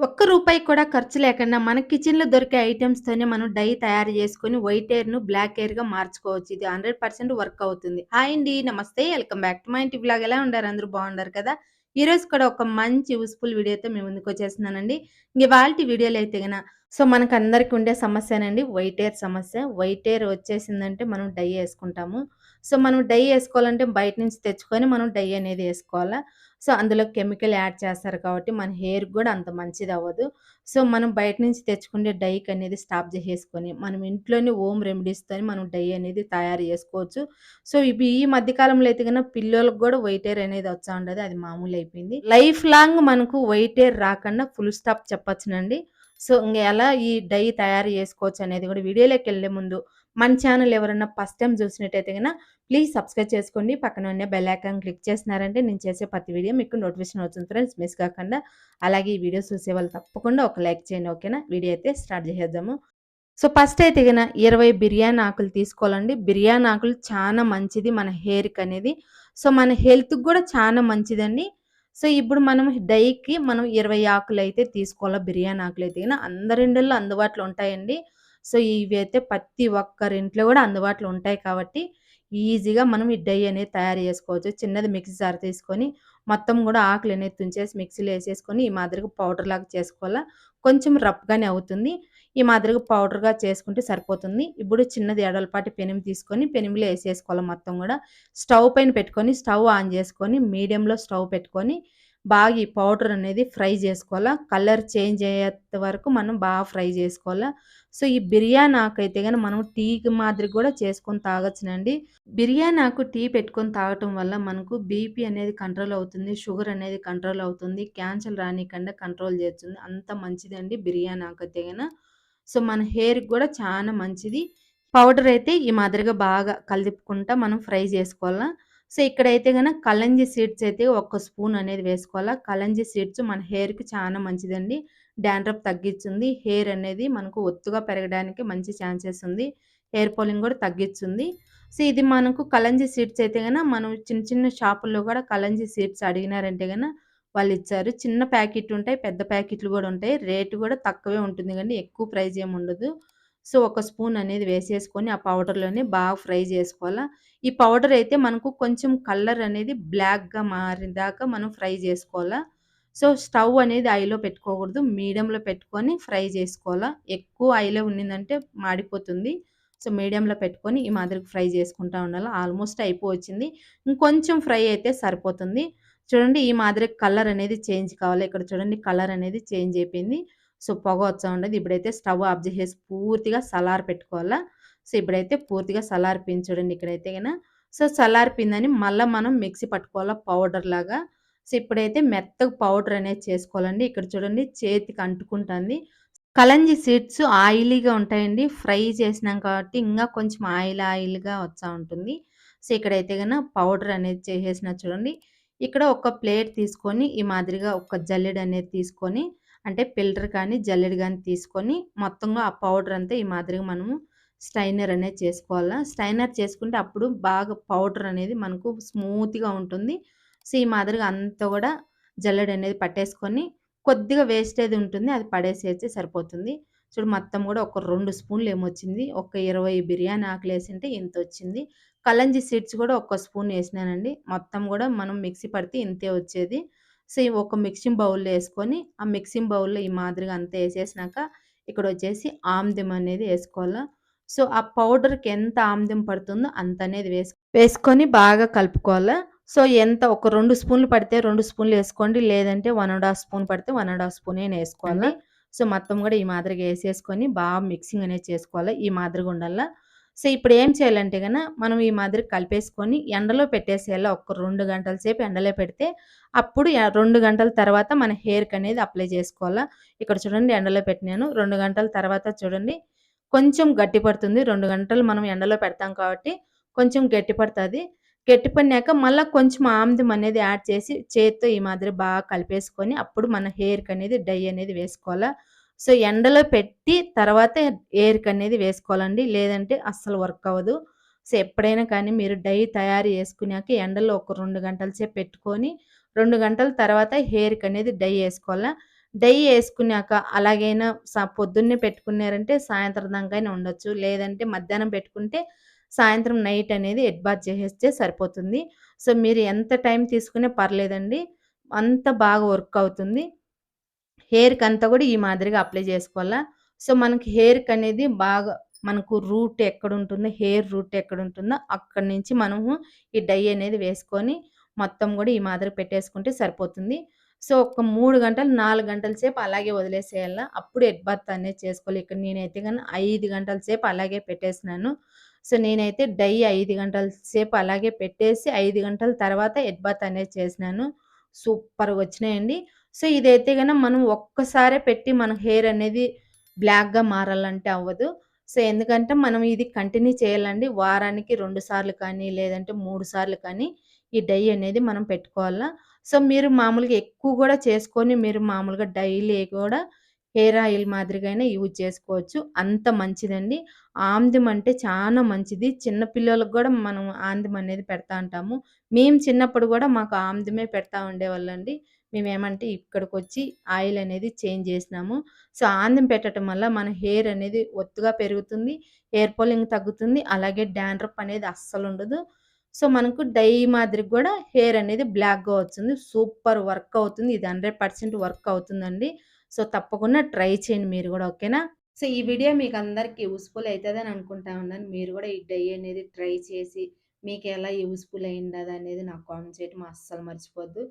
ఒక్క రూపాయి కూడా ఖర్చు లేకుండా మన కిచెన్‌లో దొరికే ఐటమ్స్తోనే మనం డై తయారు చేసుకొని వైట్ హెయిర్‌ను బ్లాక్ హెయిర్‌గా మార్చుకోవచ్చు. ఇది 100% వర్క్ అవుతుంది. హాయ్ అండి. నమస్తే. వెల్కమ్ బ్యాక్ టు మై ఇంటి బ్లాగ్ ఎలా ఉండారు? అందరూ బాగుండారు కదా! ఈరోజు కూడా ఒక మంచి యూస్ఫుల్ వీడియోతో మేము ముందుకు వచ్చేస్తున్నానండి ఇవాళ వీడియోలు అయితే గన సో, మనకందరికి ఉండే సమస్యనండి వైట్ హెయిర్ సమస్య. వైట్ హెయిర్ వచ్చేసిందంటే మనం డై వేసుకుంటాము సో, మనం డై వేసుకోవాలంటే బయట నుంచి తెచ్చుకొని మనం డై అనేది యేసుకోవాలా. సో, అందులో కెమికల్ యాడ్ చేస్తారు కాబట్టి మన హెయిర్ కూడా అంత మంచిది అవ్వదు సో, మనం బయట నుంచి తెచ్చుకునే డైక్ అనేది స్టాప్ చేసేసుకొని మనం ఇంట్లోనే ఓమ్ రెమెడీస్తో మనం డై అనేది తయారు చేసుకోవచ్చు సో, ఇవి ఈ మధ్య కాలంలో అయితే కన్నా పిల్లలకు కూడా వైట్ హెయిర్ అనేది వచ్చా ఉండదు అది మామూలు అయిపోయింది లైఫ్ లాంగ్ మనకు వైట్ హెయిర్ రాకుండా ఫుల్ స్టాప్ చెప్పొచ్చునండి. సో, ఇంకా ఎలా ఈ డై తయారు చేసుకోవచ్చు అనేది కూడా వీడియోలోకి వెళ్ళే ముందు మన ఛానల్ ఎవరన్నా ఫస్ట్ టైం చూసినట్టయితే కనుక ప్లీజ్ సబ్స్క్రైబ్ చేసుకోండి. పక్కన ఉన్న బెల్ ఐకాన్ క్లిక్ చేసినారంటే నేను చేసే ప్రతి వీడియో మీకు నోటిఫికేషన్ అవుతుంది ఫ్రెండ్స్. మిస్ కాకుండా. అలాగే ఈ వీడియో చూసేవాళ్ళు తప్పకుండా ఒక లైక్ చేయండి. ఓకేనా? వీడియో అయితే స్టార్ట్ చేసేద్దాము. సో, ఫస్ట్ అయితే కనుక ఇరవై బిర్యానీ ఆకులు తీసుకోవాలండి. బిర్యానీ ఆకులు చాలా మంచిది మన హెయిర్కి అనేది సో, మన హెల్త్‌కి కూడా చాలా మంచిదండి. సో, ఇప్పుడు మనం డైకి మనం ఇరవై ఆకులు అయితే తీసుకోవాలా బిర్యానీ ఆకులు అయితే అందరిండల్లో అందుబాటులో ఉంటాయండి. సో, ఇవి అయితే ప్రతి ఒక్కరింట్లో కూడా అందుబాటులో ఉంటాయి కాబట్టి ఈజీగా మనం ఈ డై అనేది తయారు చేసుకోవచ్చు చిన్నది మిక్సీ జార్ తీసుకొని మొత్తం కూడా ఆకులు అనేది తుంచేసి మిక్సీలో వేసేసుకొని ఈ మాదిరిగా పౌడర్ లాగా చేసుకోవాలా. కొంచెం రఫ్‌గానే అవుతుంది. ఈ మాదిరిగా పౌడర్‌గా చేసుకుంటే సరిపోతుంది. ఇప్పుడు చిన్నది ఎడలపాటి పెనం తీసుకొని పెనంలో వేసేసుకోవాలి మొత్తం కూడా స్టవ్ పైన పెట్టుకొని స్టవ్ ఆన్ చేసుకొని మీడియంలో స్టవ్ పెట్టుకొని బాగా ఈ పౌడర్ అనేది ఫ్రై చేసుకోవాలా కలర్ చేంజ్ అయ్యేంత వరకు మనం బాగా ఫ్రై చేసుకోవాలా సో, ఈ బిర్యానీ ఆకైతే గన మనం టీకి మాదిరి కూడా చేసుకొని తాగొచ్చునండి. బిర్యానీ ఆకు టీ పెట్టుకొని తాగటం వల్ల మనకు బీపీ అనేది కంట్రోల్ అవుతుంది. షుగర్ అనేది కంట్రోల్ అవుతుంది. క్యాన్సర్ రానీకుండా కంట్రోల్ చేస్తుంది. అంత మంచిదండి బిర్యానీ ఆకైతే గన. సో, మన హెయిర్‌కి కూడా చాలా మంచిది. పౌడర్ అయితే ఈ మాదిరిగా బాగా కలిపుకుంటా మనం ఫ్రై చేసుకోవాలా సో, ఇక్కడైతే కనుక కలంజీ సీడ్స్ అయితే ఒక స్పూన్ అనేది వేసుకోవాలా. కలంజీ సీడ్స్ మన హెయిర్‌కి చాలా మంచిదండి. డాండ్రఫ్ తగ్గిస్తుంది హెయిర్ అనేది మనకు ఒత్తుగా పెరగడానికి మంచి ఛాన్సెస్ ఉంది. హెయిర్ ఫాలింగ్ కూడా తగ్గిస్తుంది సో, ఇది మనకు కలంజీ సీడ్స్ అయితే కనుక మనం చిన్న చిన్న షాపుల్లో కూడా కలంజీ సీడ్స్ అడిగినారంటే కన్నా వాళ్ళు ఇచ్చారు చిన్న ప్యాకెట్ ఉంటాయి. పెద్ద ప్యాకెట్లు కూడా ఉంటాయి. రేట్ కూడా తక్కువే ఉంటుంది కానీ ఎక్కువ ప్రైజ్ ఏమి ఉండదు. సో, ఒక స్పూన్ అనేది వేసేసుకొని ఆ పౌడర్‌లోనే బాగా ఫ్రై చేసుకోవాలా ఈ పౌడర్ అయితే మనకు కొంచెం కలర్ అనేది బ్లాక్‌గా మారేదాకా మనం ఫ్రై చేసుకోవాలా సో, స్టవ్ అనేది ఐలో పెట్టుకోకూడదు. మీడియంలో పెట్టుకొని ఫ్రై చేసుకోవాలా ఎక్కువ ఐలో ఉన్నిందంటే మాడిపోతుంది. సో, మీడియంలో పెట్టుకొని ఈ మాదిరికి ఫ్రై చేసుకుంటా ఉండాలా. ఆల్మోస్ట్ అయిపోవచ్చింది. ఇంకొంచెం ఫ్రై అయితే సరిపోతుంది. చూడండి ఈ మాదిరి కలర్ అనేది చేంజ్ కావాలి. ఇక్కడ చూడండి కలర్ అనేది చేంజ్ అయిపోయింది. సో, పొగ వచ్చా ఉండదు ఇప్పుడైతే స్టవ్ ఆఫ్ చేసేసి పూర్తిగా సలార్ పెట్టుకోవాలా. సో, ఇప్పుడైతే పూర్తిగా సలార్ చూడండి ఇక్కడైతే గన. సో, సలార్ పిందని మళ్ళీ మనం మిక్సీ పట్టుకోవాలా పౌడర్‌లాగా. సో, ఇప్పుడైతే మెత్తగా పౌడర్ అనేది చేసుకోవాలండి. ఇక్కడ చూడండి చేతికి అంటుకుంటాంది. కలంజీ సీడ్స్ ఆయిలీగా ఉంటాయండి. ఫ్రై చేసినాం కాబట్టి ఇంకా కొంచెం ఆయిల్ ఆయిల్‌గా వచ్చా ఉంటుంది. సో, ఇక్కడైతే గన పౌడర్ అనేది చేసేసిన చూడండి. ఇక్కడ ఒక ప్లేట్ తీసుకొని ఈ మాదిరిగా ఒక జల్లెడ అనేది తీసుకొని అంటే పిల్లర్ కానీ, జల్లెడ కానీ తీసుకొని మొత్తంగా ఆ పౌడర్ అంతా ఈ మాదిరిగా మనము స్టైనర్ అనేది చేసుకోవాలా. స్టైనర్ చేసుకుంటే అప్పుడు బాగా పౌడర్ అనేది మనకు స్మూత్‌గా ఉంటుంది. సో, ఈ మాదిరిగా అంతా కూడా జల్లెడ అనేది పట్టేసుకొని కొద్దిగా వేస్టేజ్ ఉంటుంది. అది పడేసేస్తే సరిపోతుంది. చూడు మొత్తం కూడా ఒక రెండు స్పూన్‌లు ఏమొచ్చింది. ఒక 20 బిర్యానీ ఆకులు వేసింటే ఇంత వచ్చింది కలంజీ సీడ్స్ కూడా ఒక స్పూన్ వేసినానండి మొత్తం కూడా మనం మిక్సీ పడితే ఇంతే వచ్చేది. సో, ఈ ఒక మిక్సింగ్ బౌల్‌లో యేసుకొని ఆ మిక్సింగ్ బౌల్‌లో ఈ మాదిరిగా అంతా ఏసేసినాక ఇక్కడొచ్చేసి ఆముదం అనేది యేసుకోవాలా. సో, ఆ పౌడర్‌కి ఎంత ఆముదం పడుతుందో అంత అనేది వేసు వేసుకొని బాగా కలుపుకోవాలా. సో, ఎంత ఒక 2 స్పూన్‌లు పడితే 2 స్పూన్‌లు యేసుకోండి. లేదంటే 1 ½ స్పూన్ పడితే 1 ½ స్పూన్ అయినా యేసుకోవాలా. సో, మొత్తం గూడా ఈ మాదిరిగా యేసేసుకొని బాగా మిక్సింగ్ అనేది చేసుకోవాలా. ఈ మాదిరిగా ఉండాలా. సో, ఇప్పుడు ఏం చేయాలంటే కనుక మనం ఈ మాదిరి కలిపేసుకొని ఎండలో పెట్టేసేయాలా. ఒక రెండు గంటల సేపు ఎండలో పెడితే అప్పుడు రెండు గంటల తర్వాత మన హెయిర్‌కి అనేది అప్లై చేసుకోవాలా. ఇక్కడ చూడండి ఎండలో పెట్టినాను. రెండు గంటల తర్వాత చూడండి కొంచెం గట్టి పడుతుంది. రెండు గంటలు మనం ఎండలో పెడతాం కాబట్టి కొంచెం గట్టి పడుతుంది గట్టి పడినాక మళ్ళీ కొంచెం ఆమ్దం అనేది యాడ్ చేసి చేతితో ఈ మాదిరి బాగా కలిపేసుకొని అప్పుడు మన హెయిర్‌కి అనేది డై అనేది వేసుకోవాలా. సో, ఎండలో పెట్టి తర్వాత ఎయిర్కి అనేది వేసుకోవాలండి. లేదంటే అస్సలు వర్క్ అవ్వదు. సో, ఎప్పుడైనా కానీ మీరు డై తయారు చేసుకున్నాక ఎండలో ఒక రెండు గంటల సేపు పెట్టుకొని రెండు గంటల తర్వాత హెయిర్‌కి అనేది డై వేసుకోవాలా డై వేసుకున్నాక అలాగైనా స పొద్దున్నే పెట్టుకున్నారంటే సాయంత్రం దాకైనా ఉండొచ్చు. లేదంటే మధ్యాహ్నం పెట్టుకుంటే సాయంత్రం నైట్ అనేది ఎడ్బాత్ చేసేస్తే సరిపోతుంది. సో, మీరు ఎంత టైం తీసుకునే పర్లేదండి. అంత బాగా వర్క్ అవుతుంది. హెయిర్కి అంతా కూడా ఈ మాదిరిగా అప్లై చేసుకోవాలా. సో, మనకి హెయిర్కి అనేది బాగా మనకు రూట్ ఎక్కడుంటుందో, హెయిర్ రూట్ ఎక్కడుంటుందో అక్కడి నుంచి మనము ఈ డై అనేది వేసుకొని మొత్తం కూడా ఈ మాదిరి పెట్టేసుకుంటే సరిపోతుంది. సో, ఒక మూడు గంటలు, నాలుగు గంటల సేపు అలాగే వదిలేసేయాల. అప్పుడు హెడ్ అనేది చేసుకోవాలి. ఇక్కడ నేనైతే కానీ ఐదు గంటల సేపు అలాగే పెట్టేసినాను. సో, నేనైతే డై ఐదు గంటల సేపు అలాగే పెట్టేసి ఐదు గంటల తర్వాత హెడ్ అనేది చేసినాను. సూపర్‌గా వచ్చినాయండి. సో, ఇదైతే కనుక మనం ఒక్కసారే పెట్టి మన హెయిర్ అనేది బ్లాక్‌గా మారాలంటే అవ్వదు. సో, ఎందుకంటే మనం ఇది కంటిన్యూ చేయాలండి. వారానికి రెండు సార్లు కానీ, లేదంటే మూడు సార్లు కానీ ఈ డై అనేది మనం పెట్టుకోవాలా. సో, మీరు మామూలుగా ఎక్కువ కూడా చేసుకొని మీరు మామూలుగా డైలీ కూడా హెయిర్ ఆయిల్ మాదిరిగానే యూజ్ చేసుకోవచ్చు. అంత మంచిదండి. ఆమ్దం అంటే చాలా మంచిది. చిన్న పిల్లలకు కూడా మనం ఆమ్దం అనేది పెడతా ఉంటాము. మేము చిన్నప్పుడు కూడా మాకు ఆమ్దమే పెడతా ఉండేవాళ్ళండి. మేమేమంటే ఇక్కడికి వచ్చి ఆయిల్ అనేది చేంజ్ చేసినాము. సో, ఆందం పెట్టటం వల్ల మన హెయిర్ అనేది ఒత్తుగా పెరుగుతుంది. హెయిర్ పోలింగ్ తగ్గుతుంది. అలాగే డాండ్రప్ అనేది అస్సలు ఉండదు సో, మనకు డై మాదిరి కూడా హెయిర్ అనేది బ్లాక్‌గా వస్తుంది. సూపర్ వర్క్ అవుతుంది. ఇది 100% వర్క్ అవుతుందండి. సో, తప్పకుండా ట్రై చేయండి మీరు కూడా ఓకేనా? సో, ఈ వీడియో మీకు అందరికి యూస్ఫుల్ అవుతుందని అనుకుంటా ఉన్నాను. మీరు కూడా ఈ డై అనేది ట్రై చేసి మీకు ఎలా యూజ్‌ఫుల్ అయిందనేది నాకు కామెంట్ చేయటం అస్సలు మర్చిపోద్దు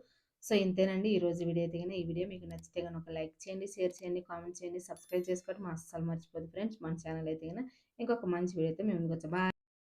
సో, ఇంతేనండి ఈరోజు వీడియో అయితే ఈ వీడియో మీకు నచ్చితే కనుక ఒక లైక్ చేయండి, షేర్ చేయండి, కామెంట్ చేయండి, సబ్స్క్రైబ్ చేసుకోవడం అస్సలు మర్చిపోదు ఫ్రెండ్స్. మన ఛానల్ అయితే ఇంకొక మంచి వీడియోతో మేము ముందుకొచ్చా. బాయ్.